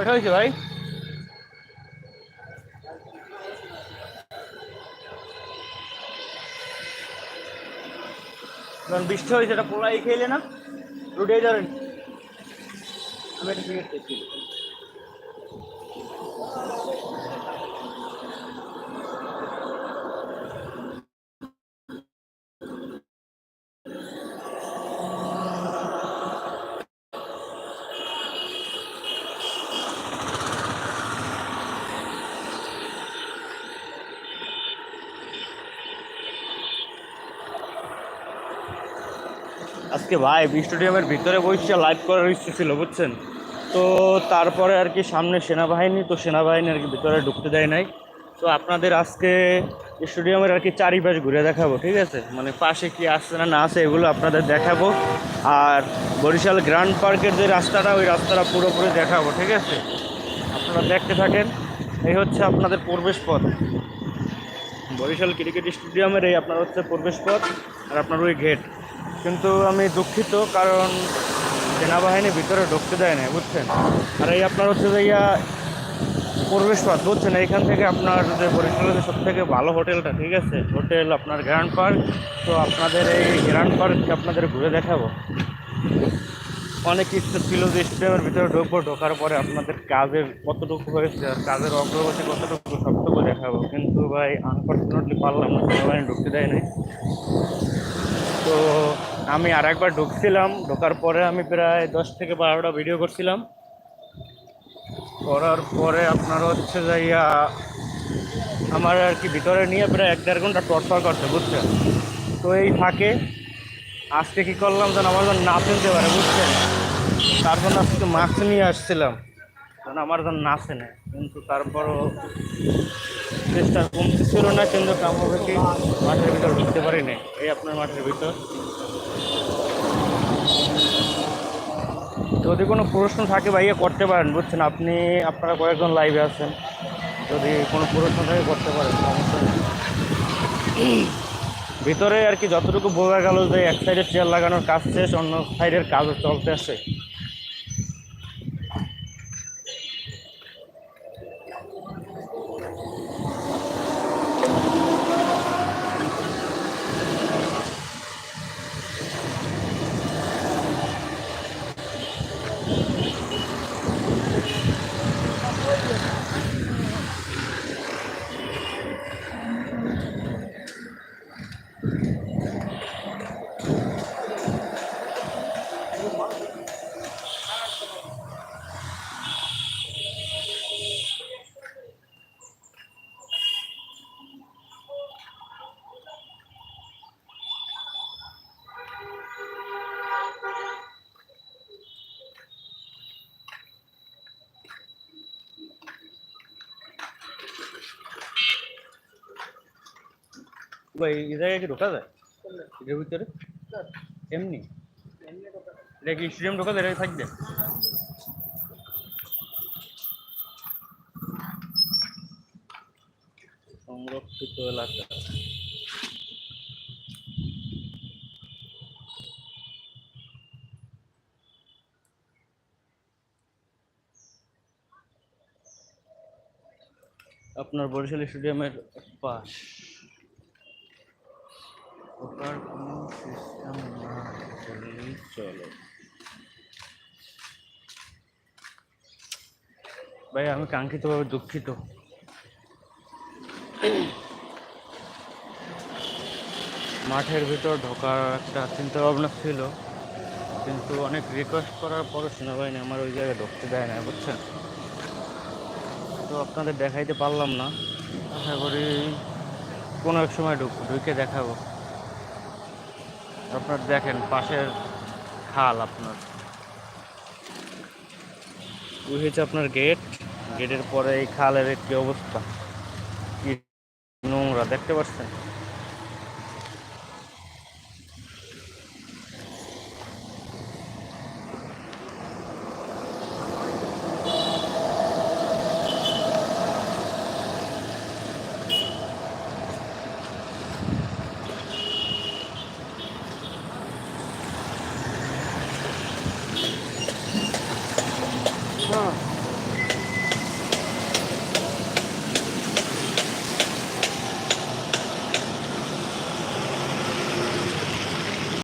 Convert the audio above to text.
কয়টা হয়েছে ভাই যখন বৃষ্টি হয়েছে এটা পোলাই খেলে না রুটে যাবেন আমি একটা সিগারেট আজকে ভাই স্টেডিয়ামের ভিতরে বসে লাইভ করার ইচ্ছে ছিল, বুঝছেন? তো তারপরে আর কি সামনে সেনাবাহিনী, তো সেনাবাহিনী আর কি ভিতরে ঢুকতে দেয় নাই। তো আপনাদের আজকে স্টেডিয়ামের আর কি চারিপাশ ঘুরে দেখাবো, ঠিক আছে? মানে পাশে কি আসছে না না আছে এগুলো আপনাদের দেখাবো। আর বরিশাল গ্র্যান্ড পার্কের যে রাস্তাটা, ওই রাস্তাটা পুরোপুরি দেখাবো, ঠিক আছে? আপনারা দেখতে থাকেন, এই হচ্ছে আপনাদের প্রবেশ পথ। বরিশাল ক্রিকেট স্টেডিয়ামের এই আপনার হচ্ছে প্রবেশ পথ আর আপনার ওই গেট কিন্তু আমি দুঃখিত কারণ সেনাবাহিনী ভিতরে ঢুকতে দেয় না বুঝছেন? আর এই আপনার হচ্ছে যে ইয়া প্রবেশ পথ বুঝছেন? এইখান থেকে আপনার যে বরিশালের সব থেকে ভালো হোটেলটা, ঠিক আছে? হোটেল আপনার গ্র্যান্ড পার্ক। তো আপনাদের এই গ্র্যান্ড পার্ক আপনাদের ঘুরে দেখাবো। অনেক ইচ্ছে ছিল যে স্টেডিয়ামের ভিতরে ঢুকবো, ঢোকার পরে আপনাদের কাজের কতটুকু হয়েছে আর কাজের অগ্রগতি কতটুকু সবটুকু দেখাবো। কিন্তু ভাই আনফর্চুনেটলি পারলাম না, সেনাবাহিনী ঢুকতে দেয় নাই। তো আমি আর একবার ঢুকছিলাম, ঢোকার পরে আমি প্রায় দশ থেকে বারোটা ভিডিও করছিলাম। করার পরে আপনার হচ্ছে যাইয়া আমার আর কি ভিতরে নিয়ে প্রায় এক দেড় ঘণ্টা টর্চার করছে, বুঝছেন? তো এই ফাঁকে আজকে কি করলাম যেন আমার না চিনতে পারে, বুঝছেন? তার জন্য আজকে মাস্ক নিয়ে আসছিলাম কারণ আমার যেন না চেনে কিন্তু তারপরও চেষ্টা কমতে ছিল না, কিন্তু কাম হবে কি? মাঠের ভিতর ঢুকতে পারি নাই। এই আপনার মাঠের ভিতর। যদি কোনো প্রশ্ন থাকে ভাইয়া করতে পারেন, বুঝছেন? আপনি, আপনারা কয়েকজন লাইভে আছেন। যদি কোনো প্রশ্ন থাকে, করতে পারেন ভিতরে আর কি যতটুকু বোঝা গেল যে এক সাইডের চেয়ার লাগানোর কাজ শেষ, অন্য সাইডের কাজ চলতে আছে। ভাই এই জায়গায় কি ঢোকা যায় এটার ভিতরে? এমনি। এটা কি স্টেডিয়াম ঢোকা যায় এটা থাকবে? সংরক্ষিত এলাকা। আপনার বরিশাল স্টেডিয়ামের পাশ ওটার কোনো সিস্টেম না বললেই চলে। ভাই, আমি কাঙ্ক্ষিতভাবে দুঃখিত। মাঠের ভিতর ঢোকার একটা চিন্তা ভাবনা ছিল, কিন্তু অনেক রিকোয়েস্ট করার পরও সেনাবাহিনী আমার ওই জায়গায় ঢুকতে দেয় না বুঝছেন? তো আপনাদের দেখাইতে পারলাম না। আশা করি কোনো এক সময় ঢুক ঢুকে দেখাবো। আপনার দেখেন, পাশের খাল আপনার। ওই হচ্ছে আপনার গেট। গেটের পরে এই খালের একটি অবস্থা। কি নোংরা, দেখতে পাচ্ছেন? 嗯。